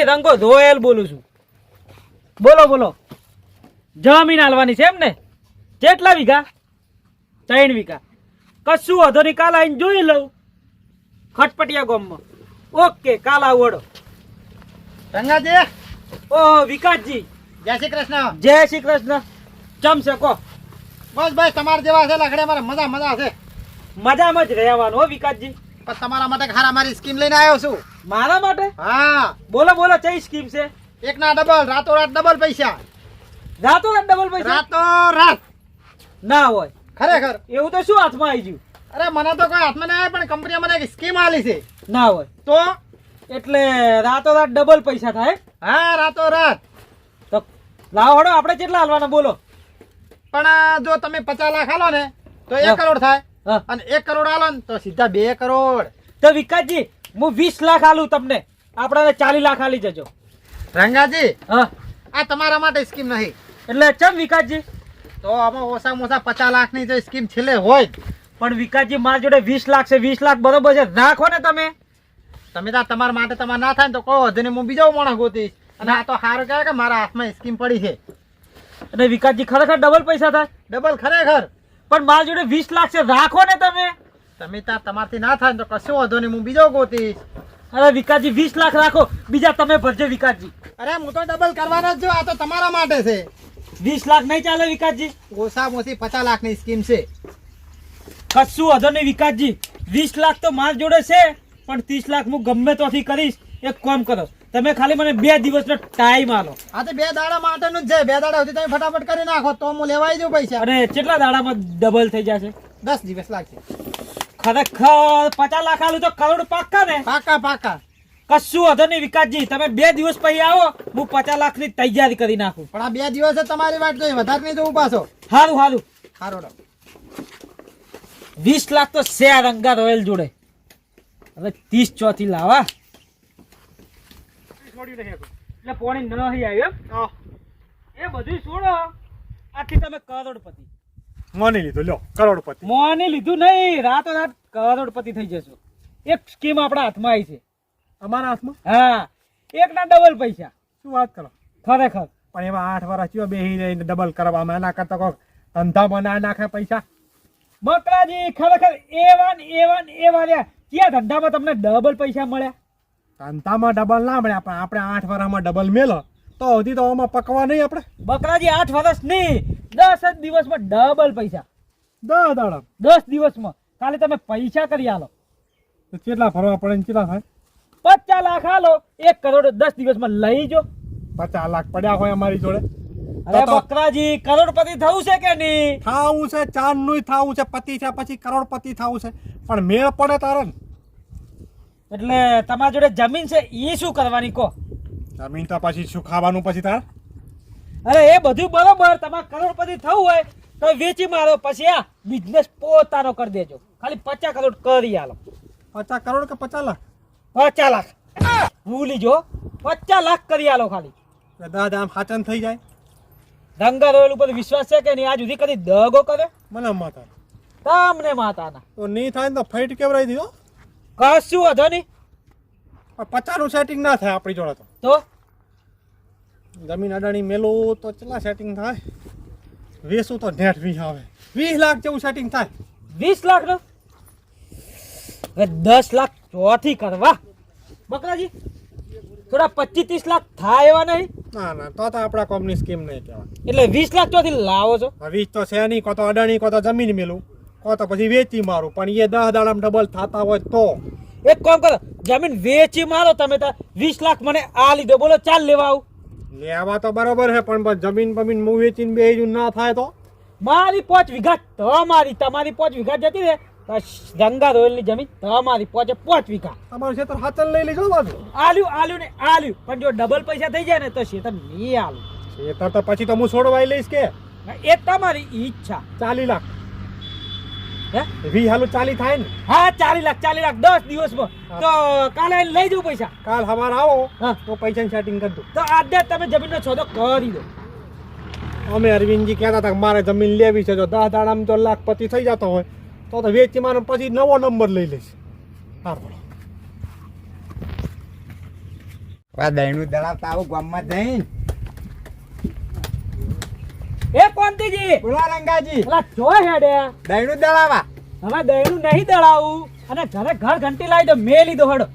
નહીં રંગો ધોયેલ બોલું છું. બોલો બોલો. જમીન હાલવાની છે એમ ને? કેટલા વીઘા? ત્રણ વીઘા. કશું વધો નહીં કાલ આવીને જોઈ લઉં. ખટપટિયા ગામમાં. ઓકે કાલ આવડો રંગાજી. ઓ વિકાસજી. જય શ્રી કૃષ્ણ. જય શ્રી કૃષ્ણ. જમશે કો. બસ ભાઈ તમારા જેવા છે લખડે મારે મજા મજા છે. મજામાં જ રહેવાનું હો વિકાસજી. પણ તમારા માટે ખારા મારી સ્કીમ લઈને આવ્યો છું. મારા માટે? હા. બોલો બોલો કઈ સ્કીમ છે? એક ના ડબલ રાતો રાત ડબલ પૈસા. રાતો રાત ડબલ પૈસા? રાતો રાત ના હોય. ખરેખર. એવું તો શું હાથમાં આવી ગયું? અરે મને તો કોઈ હાથમાં ના આવે પણ કંપની મને એક સ્કીમ આલી છે. ના હોય. તો? એટલે રાતો રાત ડબલ પૈસા થાય હા રાતો રાત તો લાવો હડો આપણે કેટલા હાલવાના બોલો. પણ જો તમે પચાસ લાખ હાલો ને તો એક કરોડ થાય. અને એક કરોડ આલો ને તો સીધા બે કરોડ. તો વિકાસજી હું વીસ લાખ આલું તમને. આપણાને ચાલીસ લાખ આલી જજો. રંગાજી હા. આ તમારા માટે સ્કીમ નહીં. એટલે ચમ વિકાસજી? તો આમાં ઓછામાં ઓછા પચાસ લાખની જો સ્કીમ છેલ્લે હોય પણ વિકાસજી મારા જોડે વીસ લાખ છે વીસ લાખ બરોબર છે. નાખો ને તમે. તમે તો તમારા માટે તમારે ના થાય ને તો કહો વધુ હું બીજો માણસ ગોતીશ. અને આ તો સારું કહેવાય કે મારા હાથમાં સ્કીમ પડી છે. અને વિકાસજી ખરેખર ડબલ પૈસા થાય? ડબલ ખરેખર. પણ મારા જોડે વીસ લાખ છે રાખો ને તમે. તમે ત્યાં તમારથી ના થાય તો કશું વાંધો નહીં હું બીજો ગોતીશ. અરે વિકાસજી વીસ લાખ રાખો. બીજા તમે ભરજો વિકાસજી. અરે હું તો ડબલ કરવાનો જ છું આ તો તમારા માટે છે. વીસ લાખ નહીં ચાલે વિકાસજી. ઓછી પચાસ લાખની સ્કીમ છે. કશું વાંધો નહીં વિકાસજી. વીસ લાખ તો માલ જોડે છે પણ ત્રીસ લાખ હું ગમે તોથી કરીશ. એક કામ કરો. તમે ખાલી મને બે દિવસનો ટાઈમ આલો આ તો બે દાડા માટેનું જ છે. બે દાડા સુધી તમે ફટાફટ કરી નાખો તો હું લેવાઈ દઉં પૈસા. અને કેટલા દાડામાં ડબલ થઈ જશે? દસ દિવસ લાગશે. ખરેખર પચાસ લાખ આલું તો કરોડ પાક્કા ને? પાકા પાકા કશું વાંધો નહીં વિકાસજી તમે બે દિવસ પછી આવો હું પચાસ લાખની તૈયારી કરી નાખું. પણ આ બે દિવસ તમારી વાત જોઈ વધારે નહીં જવું પાછો. સારું સારું સારું વીસ લાખ તો શેર અંગા રંગા રોયલ જોડે. હવે ત્રીસ ચોથી લાવા એટલે પોણી ન આવ્યું એમ. એ બધું છોડો. આથી તમે કરોડપતિ. મોની લીધું લ્યો કરોડપતિ. મોની લીધું નહીં. રાતો રાત કરોડપતિ થઈ જશો. એક સ્કીમ આપણા હાથમાં આવી છે. અમારા હાથમાં? હા. એક ના ડબલ પૈસા. શું વાત કરો? ખરેખર. પણ એમાં આઠ વર્ષ થયો બેહી રહીને ડબલ કરવામાં એના કરતા કોક ધંધા બના નાખે પૈસા. બકરાજી ખરેખર એવા ને એવા ને એવા રહ્યા. ક્યાં ધંધામાં તમને ડબલ પૈસા મળ્યા? ધંધામાં ડબલ ના મળ્યા પણ આપણે આઠ વર્ષમાં ડબલ મેલો. તો હજી તો આમાં પકવા નહીં આપણે. બકરાજી આઠ વર્ષ નહીં. દસ જ દિવસમાં ડબલ પૈસા. દસ દાડા દસ દિવસમાં. ખાલી તમે પૈસા કરી આલો. તો કેટલા ફરવા પડે ને કેટલા થાય? પચાસ લાખ આલો. એક કરોડ દસ દિવસમાં લઈ જો. પચાસ લાખ પડ્યા હોય અમારી જોડે. અરે બકરાજી કરોડપતિ થવું છે કે નહીં? થાવું છે ચાંદનું થાવું છે પતિ છે પછી કરોડપતિ થાવું છે. પણ મેળ પડે તારે ને. એટલે તમારા જોડે જમીન છે એ શું કરવાની કહો? જમીન તો પછી શું ખાવાનું પછી તાર? અરે એ બધું બરોબર તમારે કરોડપતિ થવું હોય તો વેચી મારો પછી આ બિઝનેસ પોતાનો કરી દેજો. ખાલી પચાસ કરોડ કરી આલો. પચાસ કરોડ કે પચાસ લાખ? પચાસ લાખ. ભૂલી જો પચાસ લાખ કરી આલો ખાલી. દાદા આમ હાચન થઈ જાય? રંગા રોયલ ઉપર વિશ્વાસ છે કે નહીં? આજ સુધી કદી દગો કરે મને માતા તમને માતાના. તો નહીં થાય તો ફાઈટ કેવરાઈ દીધો? કશું વધો નહીં? પચાસ પચાસનું સેટિંગ ના થાય આપણી જોડે તો. તો? જમીન અડાણી મેલું તો કેટલા સેટિંગ થાય? વીસું તો નેટ વીસ આવે. વીસ લાખ જેવું સેટિંગ થાય. વીસ લાખનું? દસ લાખ ચોથી કરવા. બકરાજી થોડા પચીસ ત્રીસ લાખ થાય એવા નહીં? ના ના તો તો આપણા કોમની સ્કીમ નહીં કહેવાય. એટલે વીસ લાખ ચોથી લાવો છો. વીસ તો છે નહીં કો તો અડાણી કો તો જમીન મેલું. કો તો પછી વેચી મારું. પણ એ દસ દાડા ડબલ થતા હોય તો. એક કામ કરો જમીન વેચી મારો તમે તો વીસ લાખ મને આ લીધો બોલો ચાલ લેવા આવું. લેવા તો બરોબર છે પણ જમીન બમીન હું વેચીને બે ના થાય તો. મારી પાંચ વીઘા તમારી તમારી પાંચ વીઘા જતી રહે. ગંગા રોયલની જમીન તમારી પોચે પાંચ વીઘા. તમારું ખેતર હાચલ લઈ લેજો બાજુ. આલ્યું આલ્યું ને આલ્યું. પણ જો ડબલ પૈસા થઈ જાય ને તો શેતર નહીં આલું. ખેતર તો પછી તો હું છોડવાઈ લઈશ કે. એ તમારી ઈચ્છા. ચાલી લાખ. વી હાલો ચાલી થાય ને. હા ચાલી લાખ ચાલી લાખ દસ દિવસમાં. તો કાલે લઈ જવું પૈસા. કાલ હવાર આવો હા. તો પૈસાની સેટિંગ કરી દો. તો આજે જ તમે જમીનનો સોદો કરી દો. અમે અરવિંદજી કહેતા હતા કે મારે જમીન લેવી છે. જો દસ દાડામાં જો લાખપતિ થઈ જતો હોય તો તો વેચી મારે પછી નવો નંબર લઈ લઈશ. સારું આ દહીંનું દળાવતા આવું ગામમાં જઈને. એ કોંતીજી બોલા રંગાજી. પેલા જો હેડે. દહીંનું દળાવા. હવે દહીનું નહીં દળાવું. અને ઘરે ઘર ઘંટી લાવી દો મેં લીધો હડો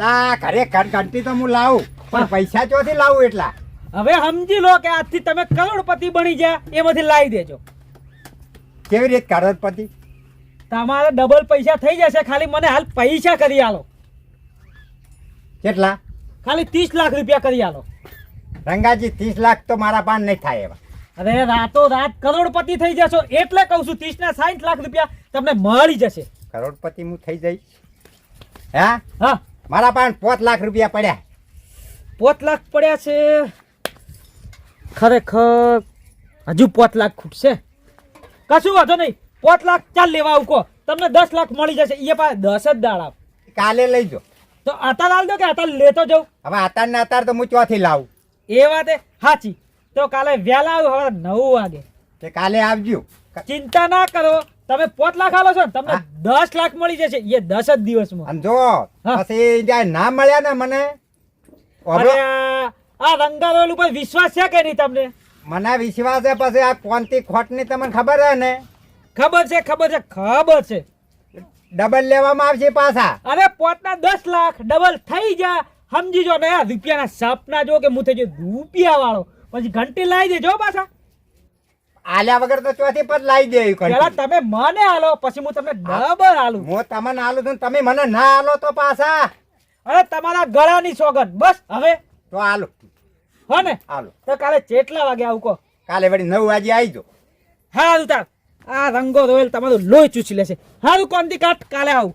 લા ઘરે ઘર ઘંટી તો હું લાવું પણ પૈસા ચોથી લાવું એટલા. હવે સમજી લો કે આજથી તમે કરોડપતિ બની જા એમાંથી લાવી દેજો. કેવી રીતે કરોડપતિ? તમારે ડબલ પૈસા થઈ જશે ખાલી મને હાલ પૈસા કરી આલો. કેટલા? ખાલી ત્રીસ લાખ રૂપિયા કરી આલો. રંગાજી ત્રીસ લાખ તો મારા પાન નહીં થાય એવા. અરે રાતો રાત કરોડપતિ થઈ જશો એટલે કહું છું ત્રીસ ના સાઠ લાખ રૂપિયા તમને મળી જશે. કરોડપતિ હું થઈ જઈશ. હા? હા. મારા પાસે પોત લાખ રૂપિયા પડ્યા. પોત લાખ પડ્યા છે? ખરેખર હજુ પોત લાખ ખૂટશે? કશું વાંધો નહીં. પોત લાખ ચાલ લેવા આવું તમને દસ લાખ મળી જશે. એ પાસે દસ જ દાડા કાલે લઈ જો તો અતાર લાલ દો કે અતાર લેતો જાઉં? હવે અતાર ને અતાર તો હું ચોથી લાવું. એ વાતે સાચી તો કાલે વહેલા આવું હવે નવ વાગે. તે કાલે આવજો. ચિંતા ના કરો તમે પોત લાખ આલો છો ને તમને દસ લાખ મળી જશે એ દસ જ દિવસમાં. અને જો પછી જાય ના મળ્યા ને મને અરે આ રંગારોલ ઉપર વિશ્વાસ છે કે નહીં તમને? મને વિશ્વાસ છે પછી આ કોનથી ખોટની તમને ખબર છે ને? ખબર છે ખબર છે ખબર છે. ડબલ લેવામાં આવશે પાછા. અરે પોતના દસ લાખ ડબલ થઈ જા. સમજી જો ને રૂપિયાના સપના જો કે હું થઈ ગયો રૂપિયા વાળો પછી ઘંટી લાવી દેજો પાછા. આલ્યા વગર તો ચોથી પર લાવી દે પેલા તમે મને આલો પછી હું તમને ડબલ આલું. હું તમને આલું છું ને તમે મને ના આલો તો પાછા. અરે તમારા ગળાની સોગન બસ હવે. તો આલો. હો ને? આલો. તો કાલે કેટલા વાગે આવું કહો. કાલે વળી નવ વાગે આવી જો હા ઉતાર આ રંગો રોયલ તમારું લોહી ચૂસી લેશે. હારું કોનથી કાટ કાલે આવું.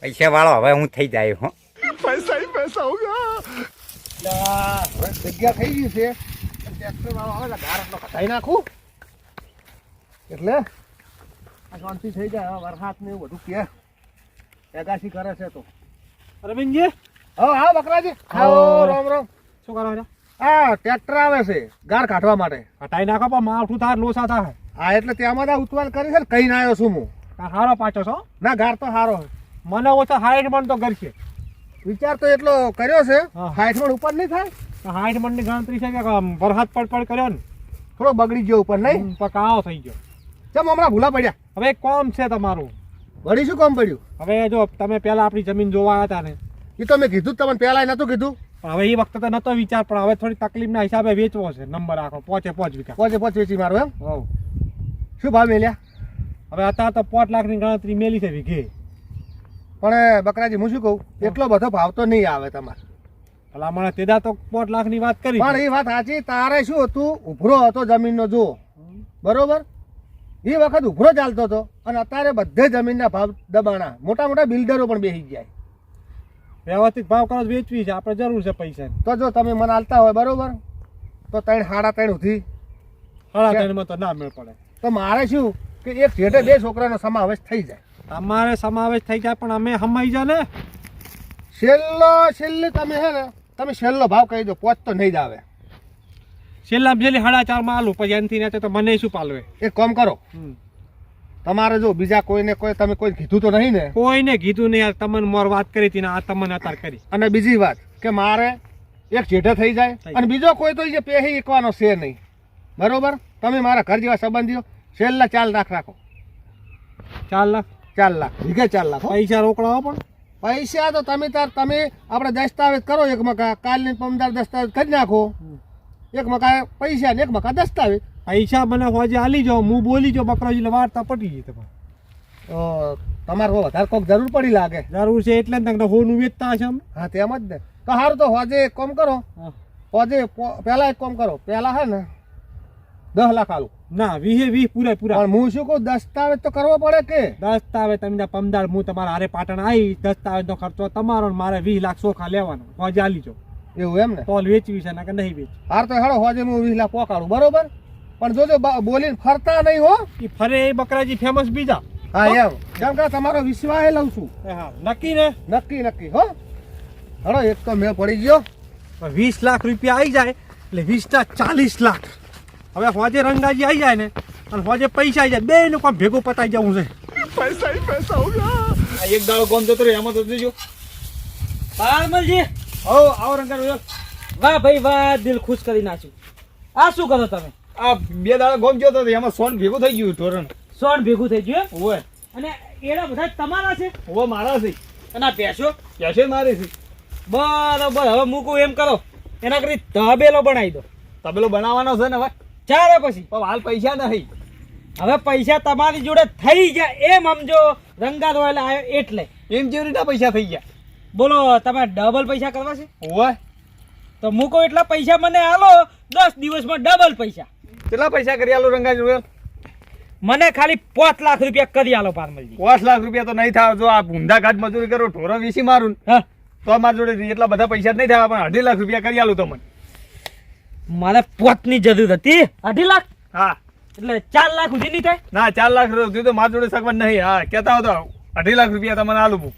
પૈસા વાળો હવે હું થઈ જાય હો. જગ્યા થઈ ગઈ છે. ટ્રેક્ટર વાળો આવે એટલે ગાર એટલો કટાઈ નાખું. એટલે આ શાંતિ થઈ જાય વરસાદ ને એવું બધું કે. એગાસી કરે છે તો. રવિનજી હા હા બકરાજી. આવો રામ રામ. શું કરો છો? આ ટ્રેક્ટર આવે છે ગાર કાઢવા માટે. હટાઈ નાખો પણ માવઠું થાય લોસા થાય હા એટલે ત્યાં તો ઉતવાલ કરી છે ને કઈ ના આવ્યો છું હું. હારો પાછો છો? ના ગાર તો સારો મને ઓછો હાઈટ મન તો કરશે વિચાર તો એટલો કર્યો છે હા. હાઈટ પણ ઉપર નહીં થાય? હાઈટ મનની ગણતરી છે કે વરસાદ પડ પડ કર્યો ને? થોડો બગડી ગયો ઉપર નહીં? પકાવો થઈ ગયો. ચમ હમણાં ભૂલા પડ્યા? હવે કોમ છે તમારું. વળી શું કોમ પડ્યું? હવે જો તમે પેલા આપણી જમીન જોવા હતા ને એ તો મેં કીધું તમને પહેલા નતું કીધું. હવે એ વખતે તો નતો વિચાર પણ હવે થોડી તકલીફના હિસાબે વેચવો છે નંબર આખો પોચે પોચ વિકા પોચે પોચ વેચી મારો એમ. શું ભાવ મેલ્યા? હવે અત્યારે તો પાંચ લાખની ગણતરી મેલી છે વીઘે. પણ બકરાજી હું શું કહું? એટલો બધો ભાવ તો નહીં આવે તમારે. ભલા મને તેદા તો પાંચ લાખની વાત કરી. પણ એ વાત સાચી તારે શું હતું? ઉભરો હતો જમીનનો જો બરોબર? એ વખત ઉભરો ચાલતો હતો અને અત્યારે બધે જમીનના ભાવ દબાણા. મોટા મોટા બિલ્ડરો પણ બેસી જાય વ્યવસ્થિત ભાવ કરો વેચવી છે આપણે જરૂર છે પૈસા. તો જો તમે મને હાલતા હોય બરોબર? તો ત્રણ સાડા ત્રણ સુધી. સાડા ત્રણમાં તો ના મેળ પડે. તો મારે શું? કે એક જેઠે બે છોકરાનો સમાવેશ થઈ જાય. તમારે સમાવેશ થઈ જાય પણ અમે સમાઈ જા ને. છેલ્લો છેલ્લે તમે હે ને તમે છેલ્લો ભાવ કહી દો પોચ તો નહીં જ આવે. છેલ્લા છેલ્લી સાડા ચારમાં આલું પછી એનાથી ને તો મને શું પાલવે? એક કામ કરો. તમારે જો બીજા કોઈને કોઈ તમે કોઈ કીધું તો નહીં ને? કોઈને કીધું નહીં યાર તમને મોર વાત કરી હતી ને આ તમને અત્યારે કરી. અને બીજી વાત કે મારે એક જેઠે થઈ જાય અને બીજો કોઈ તો જે પેહી એકવાનો છે નહીં. બરોબર? તમે મારા ઘર જેવા સંબંધીઓ છેલ્લા ચાલ લાખ રાખો. ચાર લાખ ચાર લાખ. વીઘે ચાર લાખ. પૈસા રોકડાવો પણ. પૈસા તો તમે તાર તમે આપણે દસ્તાવેજ કરો. એક મકા કાલની પમદાર દસ્તાવેજ કરી નાખો. એક મકા પૈસા ને એક મકા દસ્તાવેજ. પૈસા મને હોજે હાલી જાઓ. હું બોલી જાઉં. બકરાજી વાર્તા પટી ગઈ તમારે. તમારે વધારે કોઈક જરૂર પડી લાગે. જરૂર છે એટલે તમને હોનું વેચતા હશે હા તેમ જ ને. તો સારું તો હોજે એક કામ કરો. હોજે પહેલાં એક કામ કરો. પહેલાં હે ને દસ લાખ આલો. ના વીહે વીહ પૂરા પૂરા પણ હું શું કહું દસ્તાવેજ તો કરવો પડે કે? દસ્તાવેજ તમે પમદાર હું તમારા હારે પાટણ આવી દસ્તાવેજનો ખર્ચો તમારો ને મારે વીસ લાખ સોખા લેવાનો. હોજે આલી જો. એવું એમ ને? તોલ વેચવી છે ના કે નહીં વેચવી. હાર તો હેડો હોજે હું વીસ લાખ પોકાડું બરોબર? પણ જોજો બોલીને ફરતા નહીં હો. એ ફરે એ બકરાજી ફેમસ બીજા. હા એમ. કેમ કે તમારો વિશ્વાસ લઉં છું. હા નક્કી ને? નક્કી નક્કી હો. હેડો એક તો મેં પડી ગયો. વીસ લાખ રૂપિયા આવી જાય એટલે વીસ ના ચાલીસ લાખ. હવે હોજે રંગાજી આવી જાય ને અને હોજે પૈસા આવી જાય. બે નું કામ ભેગું પતાઈ જવું છે. આ એક દાડો ગોમ જતો રહ્યો એમાં તો જોજો. પારમલજી હો આવો રંગા વાહ ભાઈ વાહ દિલ ખુશ કરી નાખ્યું. આ શું કરો તમે? આ બે દાડા ગોમ ગયો હતો એમાં સોન ભેગું થઈ ગયું ધોરણ. સોન ભેગું થઈ ગયું એમ? અને એના બધા તમારા છે? ઓવે મારા છે. અને આ ભેંસો? કેશે મારી છે. બરાબર હવે મૂકું એમ કરો. એના કરી તબેલો બનાવી દો. તબેલો બનાવવાનો છે ને હવે ચાલે પછી. પણ હાલ પૈસા નહીં. હવે પૈસા તમારી જોડે થઈ જાય એમ સમજો રંગા એટલે આવ્યો એટલે. એમ જેવી રીતના પૈસા થઈ ગયા? બોલો તમે ડબલ પૈસા કરવા છે? હોય તો મૂકો એટલા પૈસા મને આલો. દસ દિવસમાં ડબલ પૈસા. કેટલા પૈસા કરી આલો રંગા રોયલ મને ખાલી પાંચ લાખ રૂપિયા કરી આલો પારમલજી પાંચ લાખ રૂપિયા તો નહીં થાય જો આ ઘાટ મજૂરી કરો ઢોરો વીસી મારું તો મારા જોડે એટલા બધા પૈસા નહીં થાય પણ અઢી લાખ રૂપિયા કરી આલું તમને મારે પોતની જરૂર હતી. અઢી લાખ? હા. એટલે ચાર લાખ સુધી નહીં થાય? ના ચાર લાખ સુધી તો મારા જોડે સગવડ નહીં. હા કહેતા હો તો અઢી લાખ રૂપિયા તમને આલું હું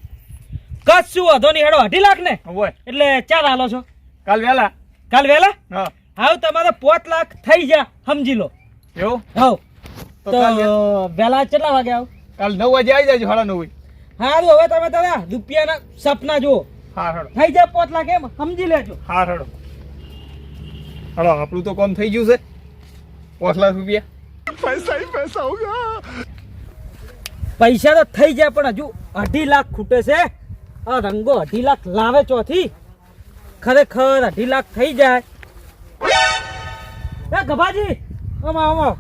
કશું વધો નહીં હેડો અઢી લાખ ને હોય. એટલે ચાર હાલો છો. કાલ વહેલા. કાલ વહેલા? હા. હાવ તમારે પોત લાખ થઈ ગયા સમજી લો. એવું? હાવ. તો વહેલા- કેટલા વાગે આવ? કાલ નવ વાગે આવી જાય સાડા નવ. હારું હવે તમે તારા રૂપિયાના સપના જુઓ. હા થઈ જાય પોત લાખ એમ સમજી લેજો. હા હેડો. હેડો આપણું તો કોમ થઈ ગયું છે. પાંચ લાખ રૂપિયા. પૈસા પૈસા તો થઈ જાય પણ હજુ અઢી લાખ ખૂટે છે. આ રંગો અઢી લાખ લાવે ચોથી. ખરેખર અઢી લાખ થઈ જાય. એ ગભાજી આમાં આમાં.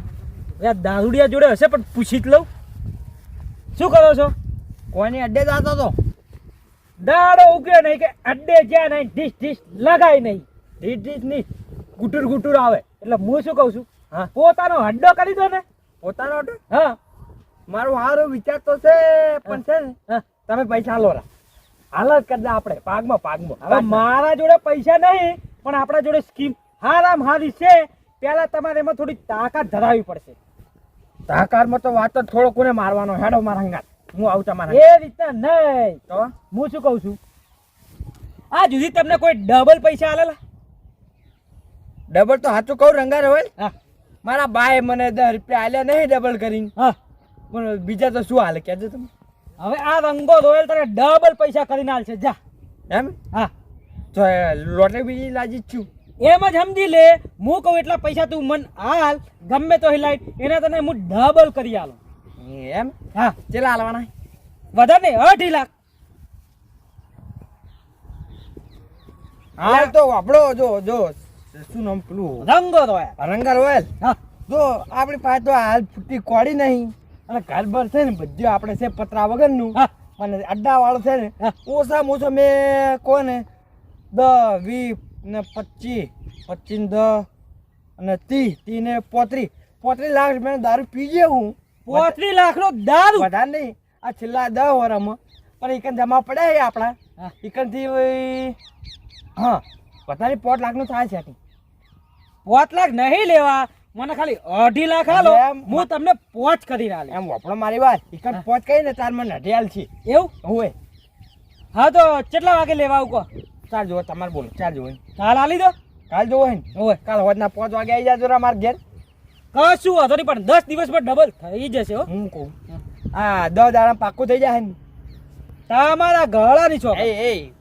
એ દારૂડિયા જોડે હશે પણ પૂછી જ લઉં. શું કરો છો? કોઈની અડ્ડે જતો તો. દાડો ઉગે નહીં કે અડ્ડે જ્યાં નહીં ડીશ ડીશ લગાય નહીં. ડીશ ડીશ નહીં. ગુટુર ગુટુર આવે. એટલે હું શું કહું છું? હા. પોતાનો હડ્ડો કરી દો ને. પોતાનો હડ્ડો? હા. મારો હારો વિચાર તો છે પણ છે ને તમે પૈસા લો રા. હાલ જ કરી આપણે પાગમાં પાગમાં હવે મારા જોડે પૈસા નહીં પણ આપણા જોડે સ્કીમ હારામ હારી છે. પહેલા તમારે એમાં થોડી તાકાત ધરાવવી પડશે. સહકારમાં તો વાત જ થોડો કોને મારવાનો? હેડો મારા હંગાત. હું આવું તમારા એ રીતના નહીં. તો? હું શું કહું છું? આ જુદી તમને કોઈ ડબલ પૈસા આલેલા? ડબલ તો સાચું કહું રંગા હોય? હા. મારા બાએ મને દસ રૂપિયા આલ્યા નહીં ડબલ કરીને. હા. પણ બીજા તો શું હાલે કહેજો તમે. હવે આ રંગો રોયલ તને ડબલ પૈસા કરીને હાલશે જા. એમ? હા. તો લોટરી બીજી લાજી છું. એમ જ સમજી લે. હું કહું એટલા પૈસા તું મન હાલ ગમે તો હિલાઈટ એને તને હું ડબલ કરી આલો. એમ? હા. ચેલા હાલવાના? વધારે નહીં અઢી લાખ. હા તો આપણો જો જો. શું નામ પેલું? રંગો રોયા રંગા રોયલ? હા. જો આપણી પાસે તો હાલ ફૂટી કોડી નહીં. અને ઘર છે ને બધું આપણે છે પતરા વગરનું. અને અડ્ડા વાળો છે ને. ઓછામાં ઓછો મેં કોને? દ વી ને પચીસ. પચીસ દ અને તી ને પોત્રી પોત્રીસ લાખ મેં દારૂ પીજે હું. પોત્રી લાખ નો દારૂ? વધારે નહીં. આ છેલ્લા દસ વર્ષમાં પણ એકન જમા પડ્યા આપણા. હા. એકનથી હા. વધારે પોત લાખનું થાય છે પાંચ લાખ નહીં લેવા. મને ખાલી અઢી લાખ હાલો? હું તમને પોચ કરીને આલે એમ વપડો મારી વાત. એકન પોચ કરી ને તાર મને અઢિયાલ છે એવું? હોય હા તો કેટલા વાગે લેવા આવું કહો? ચાલ જોવો તમારે બોલો. ચાલ જોવો કાલ આલી દો. કાલ જોવો હે ને. ઓય કાલ હોજના પોચ વાગે આવી જાજો રા મારા ઘેર. કશું વાંધો નહીં પણ દસ દિવસમાં ડબલ થઈ જશે હો. હું કહું. હા. દસ દાડા પાક્કું થઈ જાય ને. તમારા ગળાની ચોકન એ એ.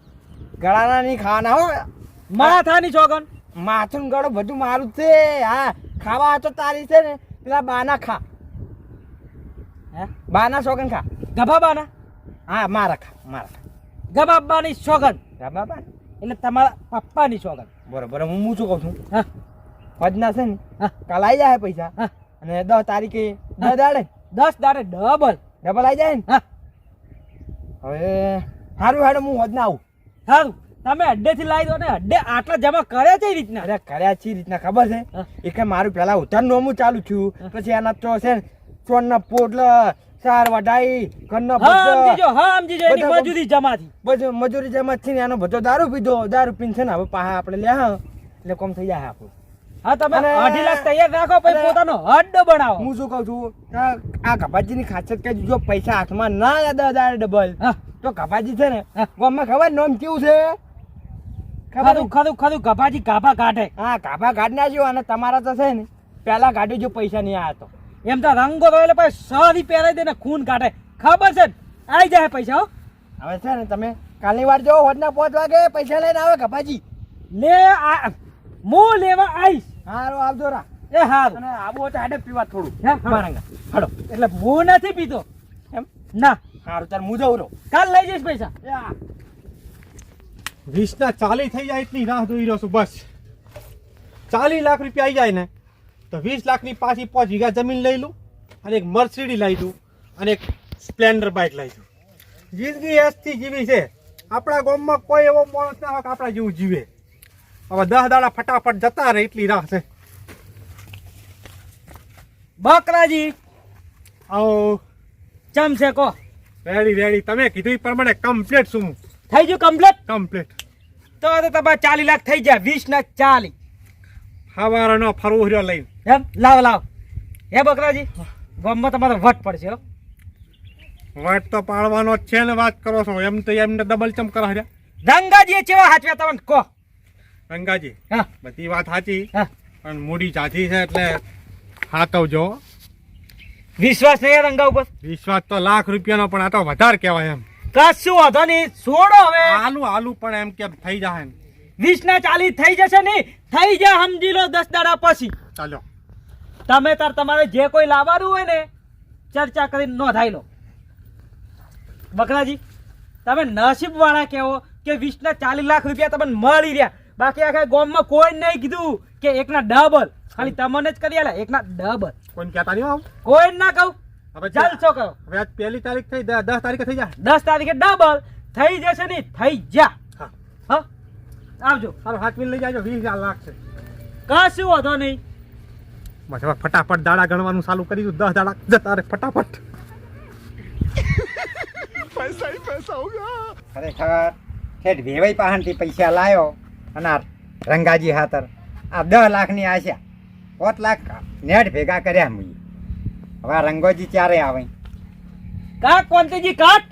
ગળાના નહીં ખાવાના હો. માથાની ચોકન માથું ગળો બધું મારું છે. હા ખાવા તો તારી છે ને. પેલા બાના ખા. હે? બાના સોગન ખા. ગભાબાના હા મારા ખા મારા ખા. ગબાબાની ચોકન ગભા બા એટલે તમારા પપ્પાની ચોકન બરોબર હું હું શું કહું છું. હા. હોજના છે ને હા. કાલ આવી જાય પૈસા. હા. અને દસ તારીખે દસ દાડે. દસ દાડે ડબલ. ડબલ આવી જાય ને? હા. હવે સારું હેડો હું વજના આવું. સારું તમે અડ્ડેથી લાવી દો ને અડ્ડે આટલા જમા કર્યા છે એ રીતના? અરે કર્યા છે રીતના ખબર છે? એક મારું પેલા ઉતાર નોમું ચાલુ છું પછી એના તો છે ને ચોરના પોટલ વઢાઈ ઘરના હા બધા- હા સમજીજો એની મજૂરી જમાથી. બધો મજૂરી જમા છે ને એનો બધો દારૂ પીધો. દારૂ પીન છે ને હવે પાહા આપણે લે હા. એટલે કોમ થઈ જાય આપણું. હા તમે અઢી લાખ તૈયાર રાખો પછી પોતાનો હડ્ડો બનાવો. હું શું કહું છું? આ કપાજી ની ખાસિયત કે જો પૈસા હાથમાં ના દસ હજાર ડબલ. તો કપાજી છે ને ગામમાં ખબર નોમ કેવું છે? ખરું ખરું ખરું ગભાજી ગાભા કાઢે હા ગાભા કાઢ નાખ્યો અને તમારા તો છે ને પેલા કાઢ્યું જો પૈસા નહીં આવ્યા તો. એમ તો રંગો તો એટલે પછી સહરી પહેરાઈ દે ને ખૂન કાઢે. ખબર છે? આઈ જાય પૈસા હો. હવે છે ને તમે કાલની વાર જો હોજના પાંચ વાગે પૈસા લઈને આવે ગભાજી. લે આ હું લેવા આવીશ હારો આવજો રા. એ હારું. અને આબુ તો હાડે પીવા થોડું. હે મારંગા હાડો એટલે હું નથી પીતો. એમ? ના. હારું તાર હું જઉં રહું. કાલ લઈ જઈશ પૈસા. હા વીસના ચાલી થઈ જાય એટલી રાહ જોઈ રહ્યો છું બસ. ચાલીસ લાખ રૂપિયા આવી જાય ને તો વીસ લાખની પાછી પાંચ વીઘા જમીન લઈ લઉં અને એક મર્સિડી લઈ દઉં અને એક સ્પ્લેન્ડર બાઇક લઈ દઉં. જિંદગી એસથી જીવી છે. આપણા ગામમાં કોઈ એવો માણસ ના હોય કે આપણા જેવું જીવે. હવે દસ દાડા ફટાફટ જતા રહે એટલી રાહ છે. બકરાજી! આવો. ચમ છે કો? રેડી રેડી તમે કીધું એ પ્રમાણે કમ્પ્લીટ છું થઈ ગયું કમ્પ્લીટ કમ્પ્લીટ તો તો તમારે ચાલી લાખ થઈ જાય વીસ ના ચાલી હવારનો ફરવું રહ્યો લઈને એમ? લાવ લાવ. હે બકરાજી? ગામમાં તમારે વટ પડશે હો. વટ તો પાડવાનો છે ને વાત કરો છો. એમ તો એમને ડબલ ચમ કરો હર્યા. રંગાજી ચેવા હાચવ્યા તમને કહો. ગંગાજી હા. બધી વાત સાચી. હા. પણ મૂડી ચાચી છે એટલે હાથવજો વિશ્વાસ નહીં રંગા ઉપર. વિશ્વાસ તો લાખ રૂપિયાનો પણ આ તો વધારે કહેવાય એમ. કશું વાંધો નહીં. છોડો હવે. આલુ આલુ પણ એમ કેમ થઈ જાય એમ. વીસ ના ચાલીસ થઈ જશે નહીં. થઈ જાય સમજી લો દસ દાડા પછી. ચાલો. તમે તાર તમારે જે કોઈ લાવવાનું હોય ને ચર્ચા કરીને નોંધાઈ લો. બકરાજી તમે નસીબ વાળા કહેવો કે વીસ ના ચાલીસ લાખ રૂપિયા તમને મળી રહ્યા. બાકી આખા ગામમાં કોઈ નહીં કીધું કે એકના ડબલ ખાલી તમને જ કરી આલ્યા એકના ડબલ કોઈ કહેતા નહીં કોઈ ના કહું. હવે જલસો કરો. હવે આજ પહેલી તારીખ થઈ દસ તારીખે થઈ જાય દસ તારીખે ડબલ થઈ જશે નહીં થઈ જા. હા. હા? આવજો. સારું હાથ લઈ જાજો વીસ હજાર લાખ છે કશું વાંધો નહીં. બસ હવે ફટાફટ દાડા ગણવાનું ચાલુ કરી દઉં દસ દાડા જતા રે ફટાફટ. ખરેખર ઠેઠ વેવાઈ પાસેથી પૈસા લાયો અને આ રંગાજી હાતર આ દસ લાખની આશા. પોત લાખ નેટ ભેગા કર્યા મુઈ. હવે રંગોજી ક્યારે આવે? કાક કોંતીજી કાટ!